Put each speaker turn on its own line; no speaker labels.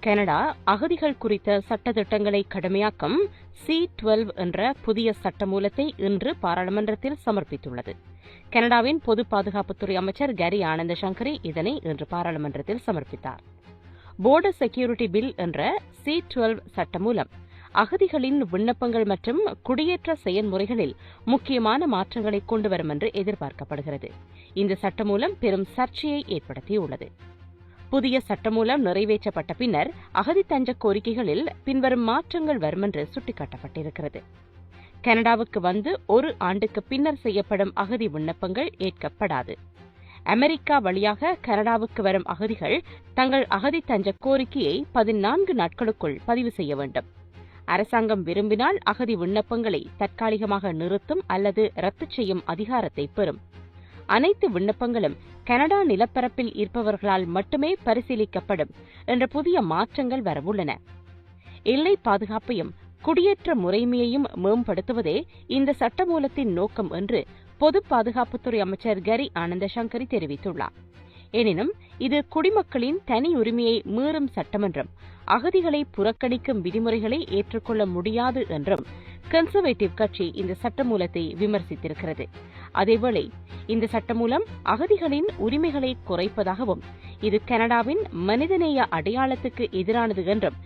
Canada அகதிகள் குறித்த சட்டத்திட்டங்களை கடுமையாக்கும் சி டுவெல்வ் என்ற புதிய சட்டமூலத்தை இன்று பாராளுமன்றத்தில் சமர்ப்பித்துள்ளது. கனடாவின் பொது பாதுகாப்புத்துறை அமைச்சர் கரி ஆனந்த சங்கரி இதனை இன்று பாராளுமன்றத்தில் சமர்ப்பித்தார். போர்டர் செக்யூரிட்டி பில் என்ற சி டுவெல்வ் சட்டமூலம் அகதிகளின் விண்ணப்பங்கள் மற்றும் குடியேற்ற செயல்முறைகளில் முக்கியமான மாற்றங்களை கொண்டுவரும் என்று எதிர்பார்க்கப்படுகிறது. இந்த சட்டமூலம் பெரும் சர்ச்சையை ஏற்படுத்தியுள்ளது. புதிய சட்டமூலம் நிறைவேற்றப்பட்ட பின்னர் அகதி தஞ்ச கோரிக்கைகளில் பின்வரும் மாற்றங்கள் வரும் என்று சுட்டிக்காட்டப்பட்டிருக்கிறது. கனடாவுக்கு வந்து ஒரு ஆண்டுக்கு பின்னர் செய்யப்படும் அகதி விண்ணப்பங்கள் ஏற்கப்படாது. அமெரிக்கா வழியாக கனடாவுக்கு வரும் அகதிகள் தங்கள் அகதி தஞ்ச கோரிக்கையை பதினான்கு நாட்களுக்குள் பதிவு செய்ய வேண்டும். அரசாங்கம் விரும்பினால் அகதி விண்ணப்பங்களை தற்காலிகமாக நிறுத்தும் அல்லது ரத்து செய்யும் அதிகாரத்தை பெறும். அனைத்து விண்ணப்பங்களும் கனடா நிலப்பரப்பில் இருப்பவர்களால் மட்டுமே பரிசீலிக்கப்படும் என்ற புதிய மாற்றங்கள் வரவுள்ளன எல்லை பாதுகாப்பையும் குடியேற்ற முறைமையையும் மேம்படுத்துவதே இந்த சட்டமூலத்தின் நோக்கம் என்று பொது பாதுகாப்புத்துறை அமைச்சர் கரி ஆனந்த சங்கரி தெரிவித்துள்ளார். எனினும் இது குடிமக்களின் தனி உரிமையை மீறும் சட்டமன்றம் அகதிகளை புறக்கணிக்கும் விதிமுறைகளை ஏற்றுக்கொள்ள முடியாது என்றும் கன்சர்வேட்டிவ் கட்சி இந்த சட்டமூலத்தை விமர்சித்திருக்கிறது. அதேவேளை இந்த சட்டமூலம் அகதிகளின் உரிமைகளை குறைப்பதாகவும் இது கனடாவின் மனிதநேய அடையாளத்துக்கு எதிரானது என்றும்